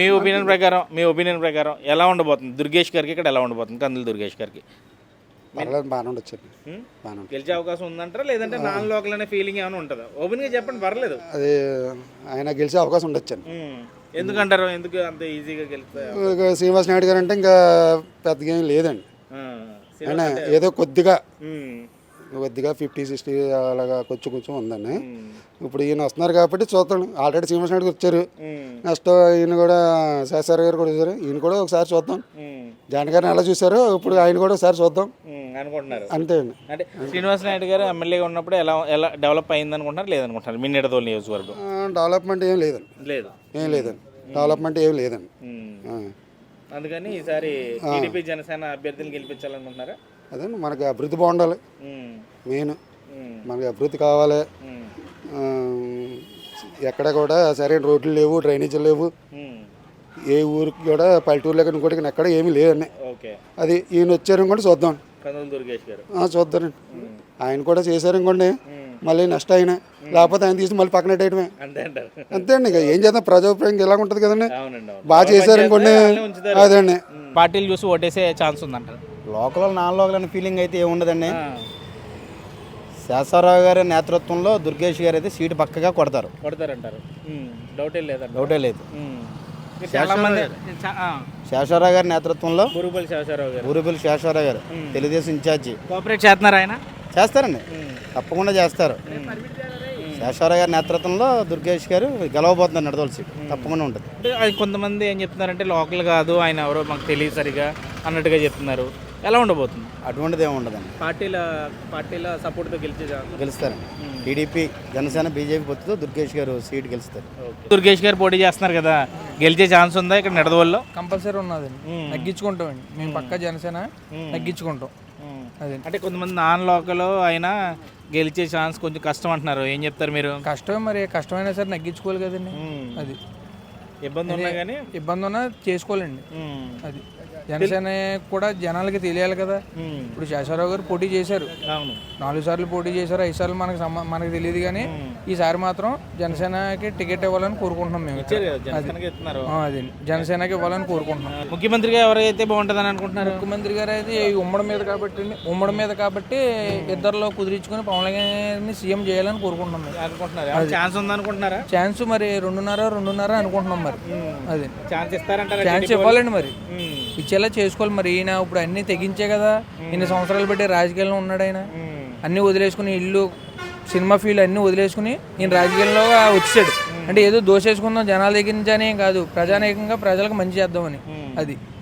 మీ opinion ప్రకారం మీ opinion ప్రకారం ఎలా ఉండబోతుంది? దుర్గేష్ గారికి ఇక్కడ ఎలా ఉండబోతుంది? కందులు దుర్గేష్ గారికి. పర్లేదు బాగానే ఉండొచ్చు. హ్మ్? బాగానే ఉంటుంది గెలిచే అవకాశం ఉందంటారా? లేదంటే నాన్ లోకల్ అనే ఫీలింగ్ ఏమైనా ఉంటుందా? ఓపెన్గా చెప్పండి పర్లేదు. అది ఆయన గెలిచే అవకాశం ఉండొచ్చు అండి. ఎందుకంటారు? ఎందుకు అంత ఈజీగా గెలుస్తా ఇక శ్రీనివాస్ నాయుడు గారు అంటే ఇంకా పెద్దగా ఏం లేదండి. ఆయన ఏదో కొద్దిగా కొద్దిగా ఫిఫ్టీ సిక్స్టీ అలాగా కొంచెం కొంచెం ఉందండి. ఇప్పుడు ఈయన వస్తున్నారు కాబట్టి చూద్దాం. ఆల్రెడీ శ్రీనివాస్ నాయుడు వచ్చారు. నెక్స్ట్ ఈయన కూడా శాస్త్రి గారు కూడా వచ్చారు. ఈయన కూడా ఒకసారి చూద్దాం. జగన్ గారిని ఎలా చూసారో ఇప్పుడు ఆయన కూడా ఒకసారి చూద్దాం. అనుకుంటున్నారు. అంతే అండి. అంటే శ్రీనివాస్ నాయుడు గారు ఎమ్మెల్యేగా ఉన్నప్పుడు ఎలా ఎలా డెవలప్ అయింది అనుకుంటున్నారు లేదనుకుంటున్నారు? మీ నిడదోలు నియోజకవర్గం డెవలప్మెంట్ ఏం లేదండి లేదు. ఏం లేదండి. డెవలప్మెంట్ ఏం లేదండి. అందుకని ఈసారి టీడీపీ జనసేన అభ్యర్థిని గెలిపించాలనుకుంటున్నారా? అదండి మనకి అభివృద్ధి బాగుండాలి. మెయిన్. మనకి అభివృద్ధి కావాలి. ఎక్కడ కూడా సరైన రోడ్లు లేవు డ్రైనేజీలు లేవు. ఏ ఊరికి కూడా పల్లెటూరులో కానీ ఇంకోటి కానీ ఎక్కడ ఏమీ లేదండి. ఓకే. అది ఈయన వచ్చారు ఇంకోటి చూద్దాం. కందులు దుర్గేష్ గారు. ఆ, చూద్దామండి ఆయన కూడా చేశారు ఇంకోండి. మళ్ళీ నెక్స్ట్ ఆయన. లేకపోతే ఆయన తీసి మళ్ళీ పక్కన పెట్టేయడమే అంతే అండి ఇక. ఏం చేద్దాం? ప్రజాభిప్రాయం ఇలా ఉంటుంది కదండి. బాగా చేశారు ఇంకోండి అదే అండి. పార్టీలు చూసి ఓటేసే ఛాన్స్ ఉందంటారు. లోకల్ నాన్ లోకల్ అనే ఫీలింగ్ అయితే ఏముండదండి. శేషారావు గారి నేతృత్వంలో దుర్గేష్ గారు అయితే సీటు పక్కగా కొడతారు. కొడతారంటారు. డౌటే డౌటే లేదు. శేషారావు గారి నేతృత్వంలో బురుగుపల్లి శివశారావు గారు. ఊరుపల్లి శేషారావు గారు తెలుగుదేశం ఇన్ఛార్జి. కోఆపరేట్ చేస్తున్నారు ఆయన? చేస్తారండి. తప్పకుండా చేస్తారు. శేషారావు గారి నేతృత్వంలో దుర్గేష్ గారు గెలవబోతున్నారు నడదోల సీటు. తప్పకుండా ఉంటుంది. అంటే కొంతమంది ఏం చెప్తున్నారంటే లోకల్ కాదు ఆయన ఎవరో మాకు తెలియదు సరిగా అన్నట్టుగా చెప్తున్నారు. ఎలా ఉండబోతుంది? అటువంటిది ఏమి ఉండదండి. పార్టీల పార్టీల సపోర్ట్తో గెలిచే గెలుస్తారండి. టీడీపీ జనసేన బీజేపీ పొత్తుతో దుర్గేష్ గారు సీటు గెలుస్తారు. దుర్గేష్ గారు పోటీ చేస్తున్నారు కదా గెలిచే ఛాన్స్ ఉందా ఇక్కడ నిడదవల్లో కంపల్సరీ ఉన్నదండి తగ్గించుకుంటామండి. మేము పక్క జనసేన తగ్గించుకుంటాం. అంటే కొంతమంది నాన్ లోకల్ అయినా గెలిచే ఛాన్స్ కొంచెం కష్టం అంటున్నారు. ఏం చెప్తారు మీరు? కష్టమే మరి కష్టమైనా సరే తగ్గించుకోవాలి కదండి. అది. ఇబ్బంది ఉన్నా కానీ ఇబ్బంది ఉన్నా చేసుకోవాలండి అది జనసేన కూడా జనాలకి తెలియాలి కదా. ఇప్పుడు శేషారావు గారు పోటీ చేశారు. నాలుగు సార్లు పోటీ చేశారు ఐదు సార్లు మనకు మనకు తెలియదు కానీ ఈసారి మాత్రం జనసేనకి టికెట్ ఇవ్వాలని కోరుకుంటున్నాం మేము. అది. జనసేనకి ఇవ్వాలని కోరుకుంటున్నాం. ముఖ్యమంత్రిగా ఎవరైతే బాగుంటుందని అనుకుంటున్నారు? ముఖ్యమంత్రి గారు అయితే ఈ ఉమ్మడి మీద కాబట్టి ఉమ్మడి మీద కాబట్టి ఇద్దరిలో కుదిరించుకొని పవన్ కళ్యాణ్ సీఎం చేయాలని కోరుకుంటున్నాం. అనుకుంటున్నారు. ఛాన్స్ ఉందనుకుంటున్నారా? ఛాన్స్ మరి రెండున్నర రెండున్నర అనుకుంటున్నాం మరి. అది. ఛాన్స్ ఇస్తారంటారా ఛాన్స్ ఇవ్వాలండి మరి. ఇచ్చేలా చేసుకోవాలి మరి. ఈయన ఇప్పుడు అన్ని తెగించే కదా. ఇన్ని సంవత్సరాలు బట్టి రాజకీయాల్లో ఉన్నాడు ఆయన. అన్ని వదిలేసుకుని ఇల్లు సినిమా ఫీల్డ్ అన్ని వదిలేసుకుని ఈయన రాజకీయాల్లో వచ్చాడు. అంటే ఏదో దోషేసుకుందాం జనాల దగ్గర నుంచి అని కాదు. ప్రజానేకంగా ప్రజలకు మంచి చేద్దామని. అది.